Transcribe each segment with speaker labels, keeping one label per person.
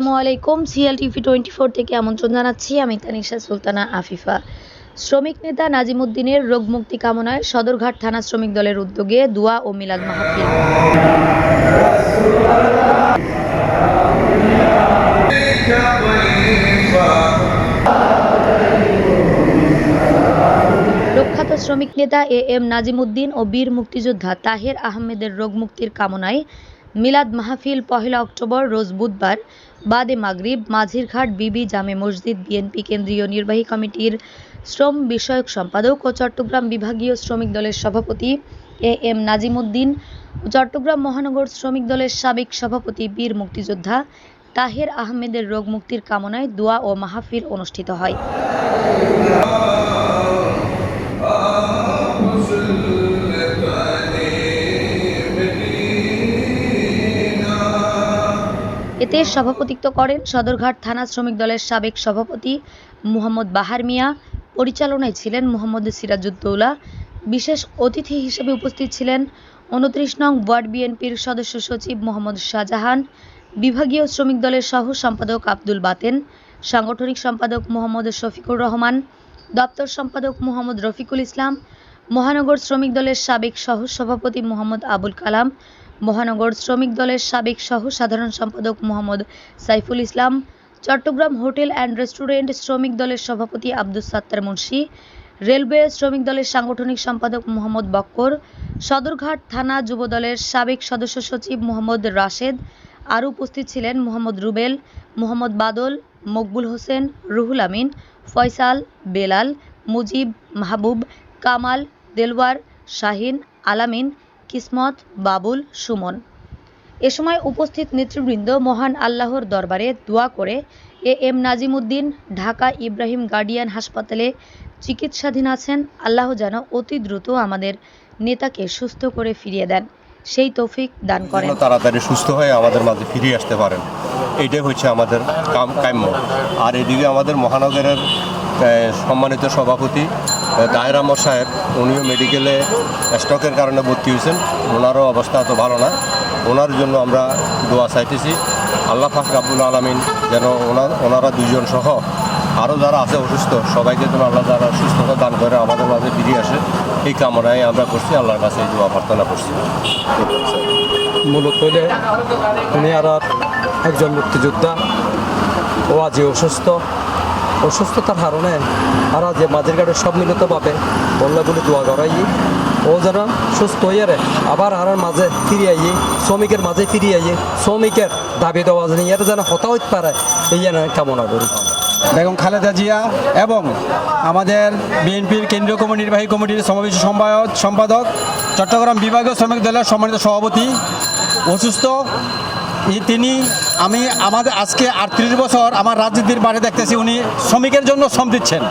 Speaker 1: আসসালামু আলাইকুম। CL TV twenty four থেকে আমন্ত্রণ জানাচ্ছি আমি তানিশা সুলতানা আফিফা। শ্রমিক নেতা নাজিমুদ্দিনের রোগমুক্তি কামনায় সদরঘাট থানা শ্রমিক দলের উদ্যোগে দোয়া ও মিলাদ মাহফিল। প্রখ্যাত শ্রমিক নেতা এ এম নাজিমুদ্দিন ও বীর মুক্তিযোদ্ধা তাহের আহমেদের রোগমুক্তির কামনায় মিলাদ মাহফিল পহেলা অক্টোবর রোজ বুধবার বাদে মাগরিব মাঝিরঘাট বিবি জামে মসজিদ বিএনপি কেন্দ্রীয় নির্বাহী কমিটির শ্রম বিষয়ক সম্পাদক ও চট্টগ্রাম বিভাগীয় শ্রমিক দলের সভাপতি এ এম নাজিমুদ্দিন চট্টগ্রাম মহানগর শ্রমিক দলের সাবেক সভাপতি বীর মুক্তিযোদ্ধা তাহের আহমেদের রোগ মুক্তির কামনায় দোয়া ও মাহফিল অনুষ্ঠিত হয় এতে সভাপতিত্ব করেন সদরঘাট থানা শ্রমিক দলের সাবেক সভাপতি মুহাম্মদ বাহার মিয়া। পরিচালনায় ছিলেন মুহাম্মদ সিরাজউদ্দৌলা। বিশেষ অতিথি হিসেবে উপস্থিত ছিলেন উনত্রিশ নং ওয়ার্ড বিএনপির সদস্য সচিব মোহাম্মদ শাহজাহান, বিভাগীয় শ্রমিক দলের সহ সম্পাদক আব্দুল বাতেন, সাংগঠনিক সম্পাদক মোহাম্মদ শফিকুর রহমান, দপ্তর সম্পাদক মোহাম্মদ রফিকুল ইসলাম, মহানগর শ্রমিক দলের সাবেক সহ সভাপতি মোহাম্মদ আবুল কালাম মহানগর শ্রমিক দলের সাবেক সহ সাধারণ সম্পাদক Mohammad Saiful Islam, Chattogram hotel and restaurant শ্রমিক দলের সভাপতি আব্দুস সাত্তার মুন্সি, রেলওয়ে শ্রমিক দলের সাংগঠনিক সম্পাদক মোহাম্মদ বক্কর, সদরঘাট থানা যুব দলের সাবেক সদস্য সচিব মোহাম্মদ রাশেদ, আরও উপস্থিত ছিলেন মোহাম্মদ রুবেল, মোহাম্মদ বাদল, মকবুল হোসেন, রুহুল আমিন, ফয়সাল, বেলাল, মুজিব, মাহবুব, কামাল, দেলওয়ার, শাহিন, আলামিন কিসমত, বাবুল, সুমন। এ সময় উপস্থিত নেতৃবৃন্দ মহান আল্লাহর দরবারে দোয়া করে A M Nazimuddin, Dhaka Ibrahim Guardian হাসপাতালে চিকিৎসাধীন আছেন। আল্লাহ যেন অতি দ্রুত আমাদের নেতাকে সুস্থ করে ফিরিয়ে দেন। সেই তৌফিক দান করেন।
Speaker 2: তাড়াতাড়ি সুস্থ হয়ে আমাদের মাঝে ফিরে আসতে পারেন। এইটাই হচ্ছে আমাদের কাম কাম্য আর এদিকে আমাদের মহানগরের সম্মানিত সভাপতি তাহের আহমদ সাহেব, উনিও মেডিকেলে স্ট্রোকের কারণে ভর্তি হয়েছেন। ওনারও অবস্থা এত ভালো না। ওনার জন্য আমরা দোয়া চাইতেছি, আল্লাহ ফাক রাবুল আলমিন যেন ওনার ওনারা দুজন সহ আরও যারা আছে অসুস্থ, সবাইকে যেন আল্লাহ যারা সুস্থতা দান করে, আমাদের মাঝে ফিরিয়ে আসে। এই কামনায় আমরা করছি, আল্লাহর কাছে এই দোয়া প্রার্থনা করছি।
Speaker 3: মূলত হইলে উনি আর একজন মুক্তিযোদ্ধা, ও আজি অসুস্থ। অসুস্থতার কারণে আর যে মাঝের ঘাটে সব মিলিতভাবে বললে বলে দোয়া করাই। ও যেন সুস্থ হয়ে রে। আবার আর মাঝে ফিরে আইয়ে, শ্রমিকের মাঝে ফিরে আইয়ে, শ্রমিকের দাবি দেওয়া জানি এর যেন হতা হইতে পারে, এই যেন কামনা করি।
Speaker 4: বেগম খালেদা জিয়া এবং আমাদের বিএনপির কেন্দ্রীয় কমিটি, নির্বাহী কমিটির সমাবেশ সম্পাদক, চট্টগ্রাম বিভাগীয় শ্রমিক দলের সম্মানিত সভাপতি, অসুস্থ তিনি আমি আমাদের আজকে আটত্রিশ বছর আমার রাজনীতির বাড়ি দেখতেছি উনি শ্রমিকের জন্য শ্রম দিচ্ছেন।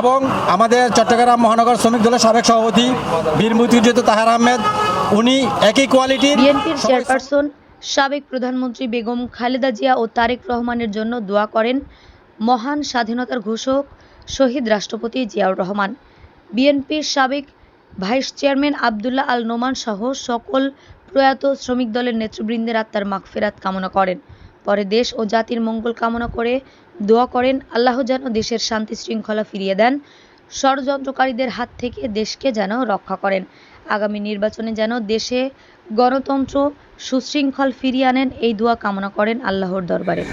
Speaker 4: এবং আমাদের চট্টগ্রাম মহানগর শ্রমিক দলের সাবেক সভাপতি বীর মুক্তিযুদ্ধ তাহার আহমেদ উনি একই কোয়ালিটির
Speaker 1: বিএনপির চেয়ারপারসন সাবেক প্রধানমন্ত্রী বেগম খালেদা জিয়া ও তারেক রহমানের জন্য দোয়া করেন মহান স্বাধীনতার ঘোষক শহীদ রাষ্ট্রপতি জিয়াউর রহমান। বিএনপির সাবেক ভাইস চেয়ারম্যান আবদুল্লাহ আল নোমান সহ সকল প্রয়াত শ্রমিক দলের নেতৃবৃন্দের আত্মার মাগফেরাত কামনা করেন। পরে দেশ ও জাতির মঙ্গল কামনা করে দোয়া করেন, আল্লাহ যেন দেশের শান্তি শৃঙ্খলা ফিরিয়ে দেন। ষড়যন্ত্রকারীদের হাত থেকে দেশকে যেন রক্ষা করেন। আগামী নির্বাচনে যেন দেশে গণতন্ত্র সুশৃঙ্খল ফিরিয়ে আনেন, এই দোয়া কামনা করেন আল্লাহর দরবারে।